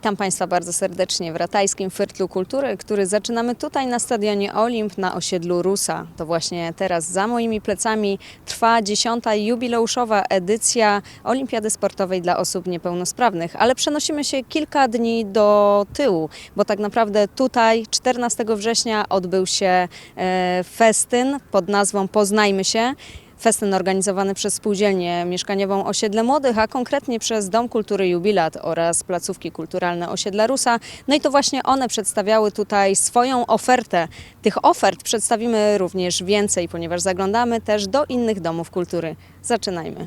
Witam Państwa bardzo serdecznie w Ratajskim Fyrtlu Kultury, który zaczynamy tutaj na stadionie Olimp na osiedlu Rusa. To właśnie teraz za moimi plecami trwa dziesiąta jubileuszowa edycja Olimpiady Sportowej dla osób niepełnosprawnych, ale przenosimy się kilka dni do tyłu, bo tak naprawdę tutaj 14 września odbył się e, festyn pod nazwą Poznajmy się. Festyn organizowany przez Spółdzielnię Mieszkaniową Osiedle Młodych, a konkretnie przez Dom Kultury Jubilat oraz placówki kulturalne Osiedla Rusa. No i to właśnie one przedstawiały tutaj swoją ofertę. Tych ofert przedstawimy również więcej, ponieważ zaglądamy też do innych domów kultury. Zaczynajmy.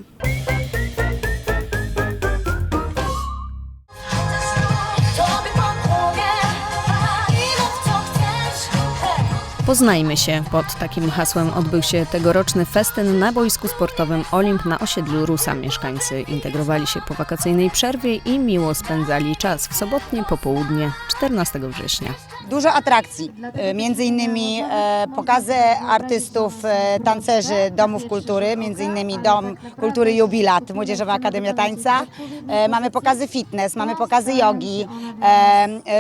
Poznajmy się. Pod takim hasłem odbył się tegoroczny festyn na boisku sportowym Olimp na osiedlu Rusa. Mieszkańcy integrowali się po wakacyjnej przerwie i miło spędzali czas w sobotnie popołudnie 14 września. Dużo atrakcji, e, między innymi e, pokazy artystów, e, tancerzy domów kultury, między innymi Dom Kultury Jubilat, Młodzieżowa Akademia Tańca. Mamy pokazy fitness, mamy pokazy jogi,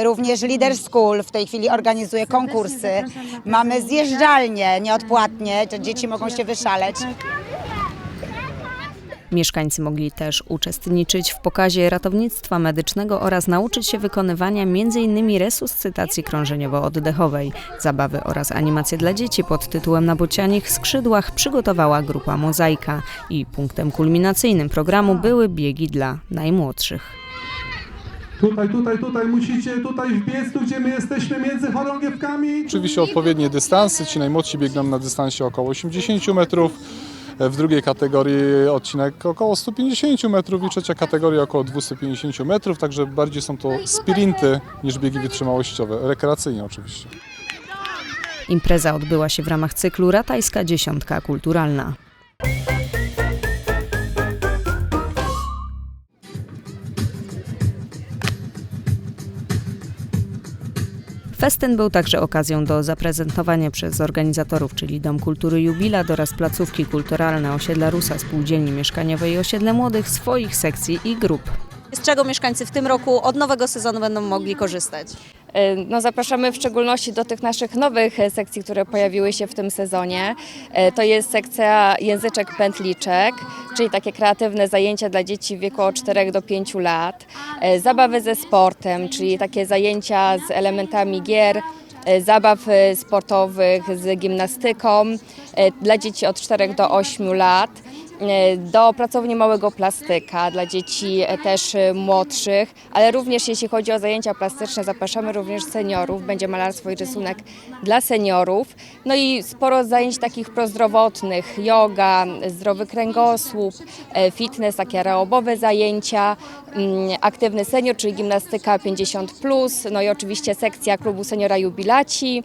również Leader School w tej chwili organizuje konkursy. Mamy zjeżdżalnie nieodpłatnie, gdzie dzieci mogą się wyszaleć. Mieszkańcy mogli też uczestniczyć w pokazie ratownictwa medycznego oraz nauczyć się wykonywania m.in. resuscytacji krążeniowo-oddechowej. Zabawy oraz animacje dla dzieci pod tytułem Na bocianich skrzydłach przygotowała grupa Mozaika i punktem kulminacyjnym programu były biegi dla najmłodszych. Tutaj, tutaj, tutaj musicie tutaj wbiec, tu gdzie my jesteśmy między chorągiewkami. Oczywiście odpowiednie dystansy. Ci najmłodsi biegną na dystansie około 80 metrów. W drugiej kategorii odcinek około 150 metrów i trzecia kategoria około 250 metrów, także bardziej są to sprinty niż biegi wytrzymałościowe, rekreacyjnie oczywiście. Impreza odbyła się w ramach cyklu Ratajska Dziesiątka Kulturalna. Festyn był także okazją do zaprezentowania przez organizatorów, czyli Dom Kultury Jubilat oraz placówki kulturalne Osiedla Rusa, Spółdzielni Mieszkaniowej i Osiedle Młodych swoich sekcji i grup. Z czego mieszkańcy w tym roku od nowego sezonu będą mogli korzystać? E, No, zapraszamy w szczególności do tych naszych nowych e, sekcji, które pojawiły się w tym sezonie. E, To jest sekcja języczek pętliczek, czyli takie kreatywne zajęcia dla dzieci w wieku od 4 do 5 lat. Zabawy ze sportem, czyli takie zajęcia z elementami gier, zabaw sportowych z gimnastyką dla dzieci od 4 do 8 lat do pracowni małego plastyka dla dzieci e, też e, młodszych, ale również jeśli chodzi o zajęcia plastyczne, zapraszamy również seniorów. Będzie malarstwo i rysunek dla seniorów. No i sporo zajęć takich prozdrowotnych, yoga, zdrowy kręgosłup, e, fitness, takie aerobowe zajęcia, mm, aktywny senior, czyli gimnastyka 50+, no i oczywiście sekcja klubu seniora Jubilaci,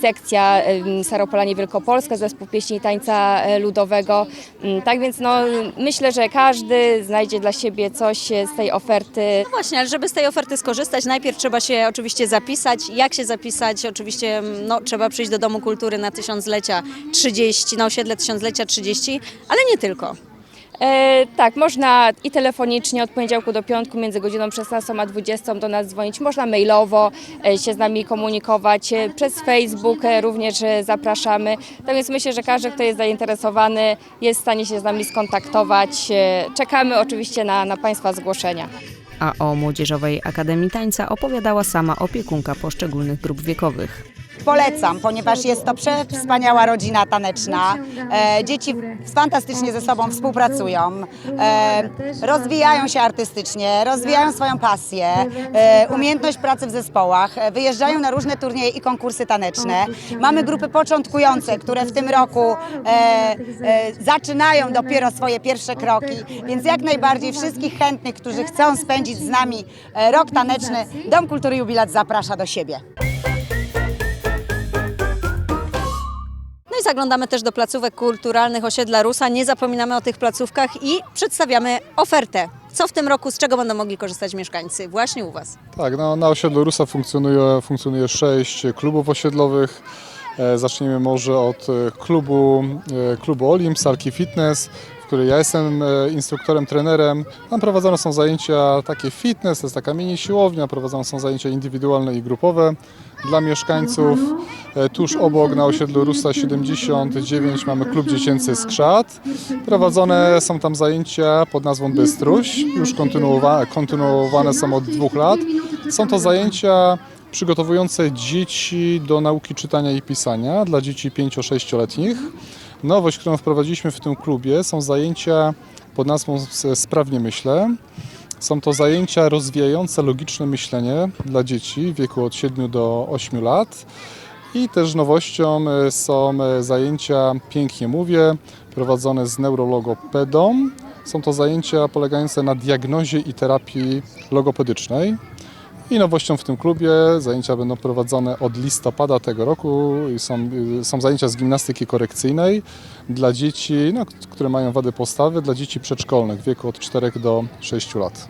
sekcja em, Staropolanie Wielkopolska, zespół pieśni i tańca e, ludowego. Mm, Tak więc no, myślę, że każdy znajdzie dla siebie coś z tej oferty. No właśnie, ale żeby z tej oferty skorzystać, najpierw trzeba się oczywiście zapisać. Jak się zapisać? Oczywiście no, trzeba przyjść do Domu Kultury na tysiąclecia 30, na osiedle tysiąclecia 30, ale nie tylko. E, tak, można i telefonicznie od poniedziałku do piątku między godziną 16 a 20 do nas dzwonić, można mailowo e, się z nami komunikować, e, przez Facebook e, również e, zapraszamy. Tak więc myślę, że każdy, kto jest zainteresowany jest w stanie się z nami skontaktować. E, Czekamy oczywiście na, na Państwa zgłoszenia. A o Młodzieżowej Akademii Tańca opowiadała sama opiekunka poszczególnych grup wiekowych. Polecam, ponieważ jest to przewspaniała rodzina taneczna. E, dzieci fantastycznie ze sobą współpracują, e, rozwijają się artystycznie, rozwijają swoją pasję, e, umiejętność pracy w zespołach, wyjeżdżają na różne turnieje i konkursy taneczne. Mamy grupy początkujące, które w tym roku zaczynają dopiero swoje pierwsze kroki, więc jak najbardziej wszystkich chętnych, którzy chcą spędzić z nami rok taneczny, Dom Kultury Jubilat zaprasza do siebie. Zaglądamy też do placówek kulturalnych osiedla Rusa. Nie zapominamy o tych placówkach i przedstawiamy ofertę. Co w tym roku, z czego będą mogli korzystać mieszkańcy właśnie u Was? Tak, no, na osiedlu Rusa funkcjonuje, funkcjonuje sześć klubów osiedlowych. E, Zaczniemy może od e, klubu, e, klubu Olimp, salki fitness, której ja jestem e, instruktorem, trenerem. Tam prowadzone są zajęcia takie fitness, to jest taka mini siłownia, prowadzone są zajęcia indywidualne i grupowe dla mieszkańców. E, Tuż obok na osiedlu Rusta 79 mamy klub dziecięcy Skrzat. Prowadzone są tam zajęcia pod nazwą Bystruś, już kontynuowa- kontynuowane są od dwóch lat. Są to zajęcia przygotowujące dzieci do nauki czytania i pisania dla dzieci 5-6-letnich. Nowość, którą wprowadziliśmy w tym klubie są zajęcia pod nazwą Sprawnie Myślę. Są to zajęcia rozwijające logiczne myślenie dla dzieci w wieku od 7 do 8 lat. I też nowością e, są e, zajęcia Pięknie Mówię, prowadzone z neurologopedą. Są to zajęcia polegające na diagnozie i terapii logopedycznej. I nowością w tym klubie zajęcia będą prowadzone od listopada tego roku. I Są, y, są zajęcia z gimnastyki korekcyjnej dla dzieci, no, które mają wady postawy, dla dzieci przedszkolnych w wieku od 4 do 6 lat.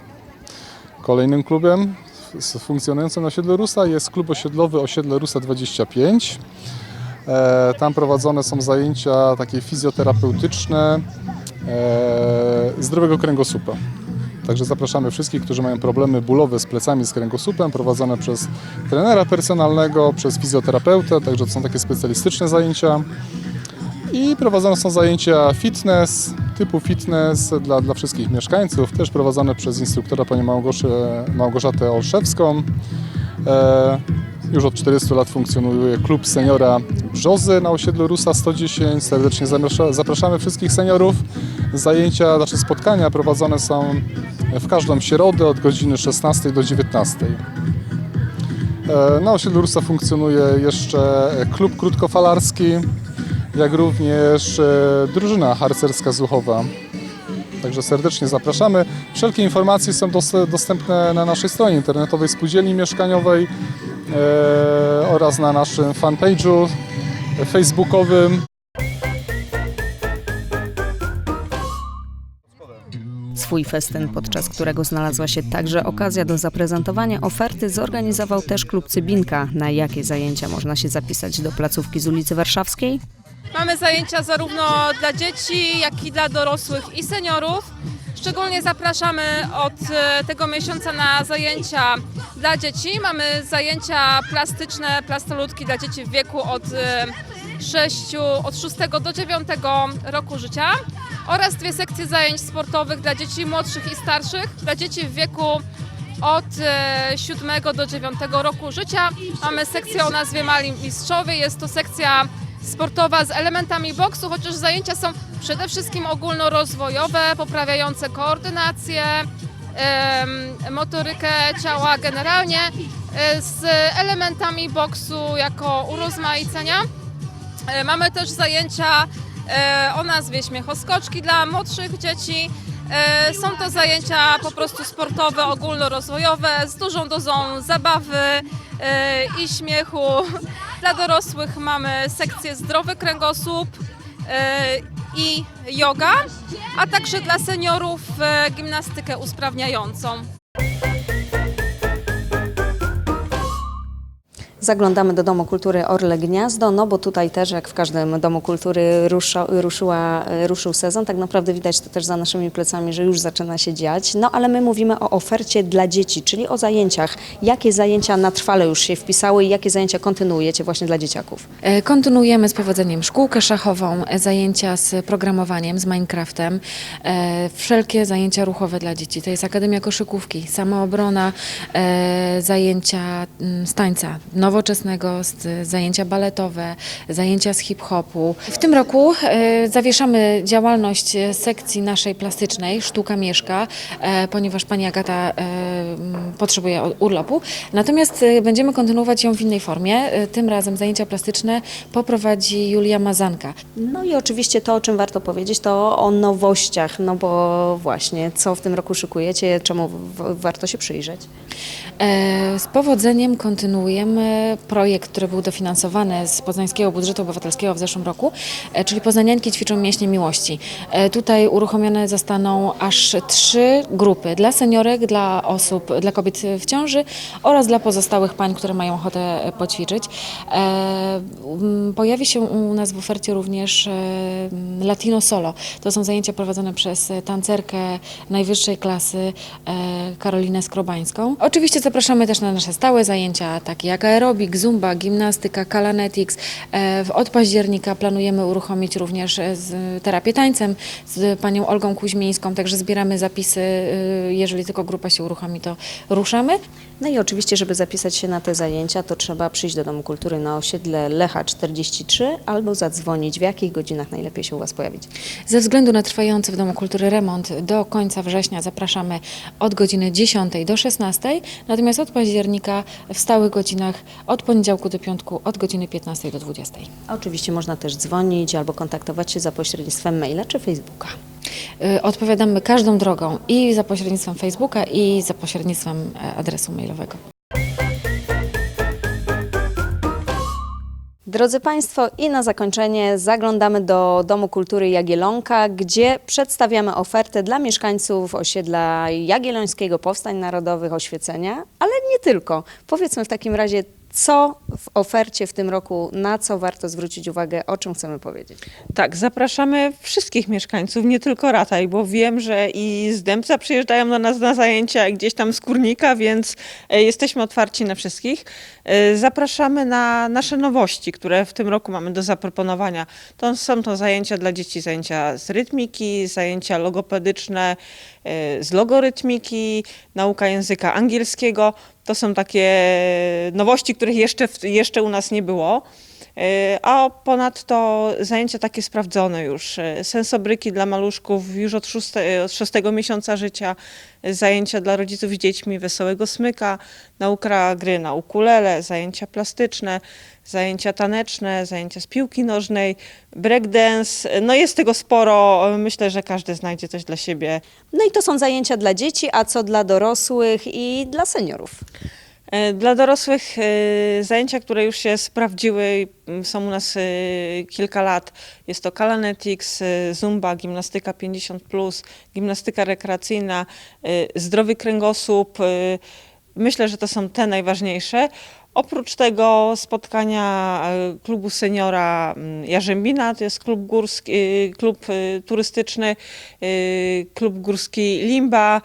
Kolejnym klubem funkcjonującym na osiedlu Rusa jest klub osiedlowy Osiedle Rusa 25. E, tam prowadzone są zajęcia takie fizjoterapeutyczne e, zdrowego kręgosłupa. Także zapraszamy wszystkich, którzy mają problemy bólowe z plecami, z kręgosłupem, prowadzone przez trenera personalnego, przez fizjoterapeutę, także to są takie specjalistyczne zajęcia. I prowadzone są zajęcia fitness, typu fitness dla, dla wszystkich mieszkańców, też prowadzone przez instruktora panią Małgorzatę Olszewską. E, już od 40 lat funkcjonuje klub seniora Brzozy na osiedlu Rusa 110. Serdecznie zaprasza- zapraszamy wszystkich seniorów. Zajęcia, znaczy spotkania prowadzone są w każdą środę od godziny 16 do 19. E, Na osiedlu Rusa funkcjonuje jeszcze klub krótkofalarski, jak również e, drużyna harcerska Zuchowa. Także serdecznie zapraszamy. Wszelkie informacje są dos- dostępne na naszej stronie internetowej Spółdzielni Mieszkaniowej oraz na naszym fanpage'u facebookowym. Swój festyn, podczas którego znalazła się także okazja do zaprezentowania oferty, zorganizował też klub Cybinka. Na jakie zajęcia można się zapisać do placówki z ulicy Warszawskiej? Mamy zajęcia zarówno dla dzieci, jak i dla dorosłych i seniorów. Szczególnie zapraszamy od e, tego miesiąca na zajęcia dla dzieci. Mamy zajęcia plastyczne, plastoludki dla dzieci w wieku od, e, 6, od 6 do 9 roku życia oraz dwie sekcje zajęć sportowych dla dzieci młodszych i starszych, dla dzieci w wieku od e, 7 do 9 roku życia. Mamy sekcję o nazwie Mali Mistrzowie. Jest to sekcja sportowa z elementami boksu, chociaż zajęcia są przede wszystkim ogólnorozwojowe, poprawiające koordynację, motorykę ciała generalnie, e, z elementami boksu jako urozmaicenia. E, Mamy też zajęcia e, o nazwie śmiechoskoczki dla młodszych dzieci. Są to zajęcia po prostu sportowe, ogólnorozwojowe z dużą dozą zabawy i śmiechu. Dla dorosłych mamy sekcję zdrowy kręgosłup i yoga, a także dla seniorów e, gimnastykę usprawniającą. Zaglądamy do Domu Kultury Orle Gniazdo, no bo tutaj też, jak w każdym Domu Kultury, rusza, ruszyła, ruszył sezon. Tak naprawdę widać to też za naszymi plecami, że już zaczyna się dziać. No ale my mówimy o ofercie dla dzieci, czyli o zajęciach. Jakie zajęcia na trwale już się wpisały i jakie zajęcia kontynuujecie właśnie dla dzieciaków? E, Kontynuujemy z powodzeniem szkółkę szachową, e, zajęcia z programowaniem, z Minecraftem, e, wszelkie zajęcia ruchowe dla dzieci. To jest Akademia Koszykówki, samoobrona, e, zajęcia mm, z tańca nowoczesnego, zajęcia baletowe, zajęcia z hip-hopu. W tym roku e, zawieszamy działalność e, sekcji naszej plastycznej Sztuka Mieszka, e, ponieważ pani Agata potrzebuje urlopu. Natomiast będziemy kontynuować ją w innej formie. Tym razem zajęcia plastyczne poprowadzi Julia Mazanka. No i oczywiście to, o czym warto powiedzieć, to o nowościach, no bo właśnie, co w tym roku szykujecie, czemu warto się przyjrzeć? Z powodzeniem kontynuujemy projekt, który był dofinansowany z Poznańskiego Budżetu Obywatelskiego w zeszłym roku, e, czyli Poznanianki ćwiczą mięśnie miłości. E, Tutaj uruchomione zostaną aż trzy grupy dla seniorek, dla osób, dla kobiet w ciąży oraz dla pozostałych pań, które mają ochotę e, poćwiczyć. Pojawi się u nas w ofercie również Latino Solo. To są zajęcia prowadzone przez tancerkę najwyższej klasy Karolinę Skrobańską. Oczywiście zapraszamy też na nasze stałe zajęcia, takie jak aerobik, zumba, gimnastyka, kalanetics. E, Od października planujemy uruchomić również e, z terapię tańcem z panią Olgą Kuźmińską, także zbieramy zapisy. e, Jeżeli tylko grupa się uruchomi, to ruszamy. No i oczywiście, żeby zapisać się na te zajęcia, to trzeba przyjść do Domu Kultury na osiedle Lecha 43 albo zadzwonić. W jakich godzinach najlepiej się u Was pojawić? Ze względu na trwający w Domu Kultury remont do końca września zapraszamy od godziny 10 do 16, natomiast od października w stałych godzinach od poniedziałku do piątku od godziny 15 do 20. Oczywiście można też dzwonić albo kontaktować się za pośrednictwem maila czy Facebooka. Y, Odpowiadamy każdą drogą i za pośrednictwem Facebooka i za pośrednictwem e, adresu mailowego. Drodzy Państwo, i na zakończenie zaglądamy do Domu Kultury Jagielonka, gdzie przedstawiamy ofertę dla mieszkańców osiedla Jagiellońskiego Powstań Narodowych Oświecenia, ale nie tylko. Powiedzmy w takim razie, co w ofercie w tym roku, na co warto zwrócić uwagę, o czym chcemy powiedzieć. Tak, zapraszamy wszystkich mieszkańców, nie tylko Rataj, bo wiem, że i z Dębca przyjeżdżają do nas na zajęcia, gdzieś tam z Kurnika, więc e, jesteśmy otwarci na wszystkich. E, Zapraszamy na nasze nowości, które w tym roku mamy do zaproponowania. To są to zajęcia dla dzieci, zajęcia z rytmiki, zajęcia logopedyczne, e, z logorytmiki, nauka języka angielskiego. To są takie nowości, których jeszcze, jeszcze u nas nie było. E, A ponadto zajęcia takie sprawdzone już. e, Sensobryki dla maluszków już od, szóste, od szóstego miesiąca życia, zajęcia dla rodziców z dziećmi wesołego smyka, nauka gry na ukulele, zajęcia plastyczne, zajęcia taneczne, zajęcia z piłki nożnej, breakdance. No jest tego sporo. Myślę, że każdy znajdzie coś dla siebie. No i to są zajęcia dla dzieci, a co dla dorosłych i dla seniorów? E, Dla dorosłych e, zajęcia, które już się sprawdziły, są u nas e, kilka lat. Jest to Kalanetics, Zumba, gimnastyka 50+, gimnastyka rekreacyjna, zdrowy kręgosłup. Myślę, że to są te najważniejsze. Oprócz tego spotkania e, klubu seniora mm, Jarzębina, to jest klub górski, e, klub e, turystyczny, klub górski Limba,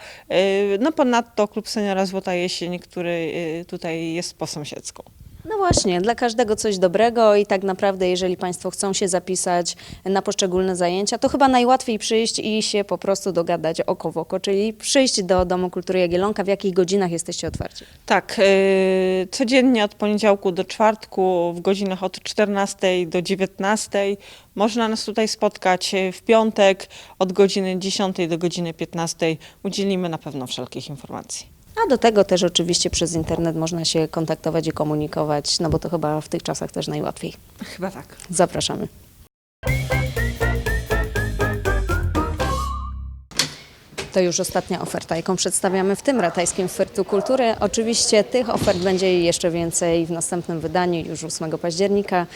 no ponadto klub seniora Złota Jesień, który tutaj jest po sąsiedzku. No właśnie, dla każdego coś dobrego i tak naprawdę, jeżeli Państwo chcą się zapisać na poszczególne zajęcia, to chyba najłatwiej przyjść i się po prostu dogadać oko w oko, czyli przyjść do Domu Kultury Jagiellonka. W jakich godzinach jesteście otwarci? Tak, e, codziennie od poniedziałku do czwartku w godzinach od 14 do 19 można nas tutaj spotkać. E, W piątek od godziny 10 do godziny 15 udzielimy na pewno wszelkich informacji. A do tego też oczywiście przez internet można się kontaktować i komunikować, no bo to chyba w tych czasach też najłatwiej. Chyba tak. Zapraszamy. To już ostatnia oferta, jaką przedstawiamy w tym ratajskim Fertu Kultury. Oczywiście tych ofert będzie jeszcze więcej w następnym wydaniu, już 8 października.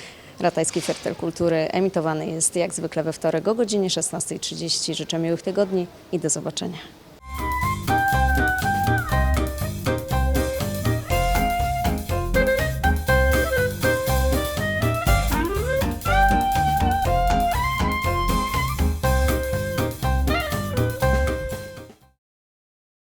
Ratajski Fertel Kultury emitowany jest jak zwykle we wtorek o godzinie 16.30. Życzę miłych tygodni i do zobaczenia.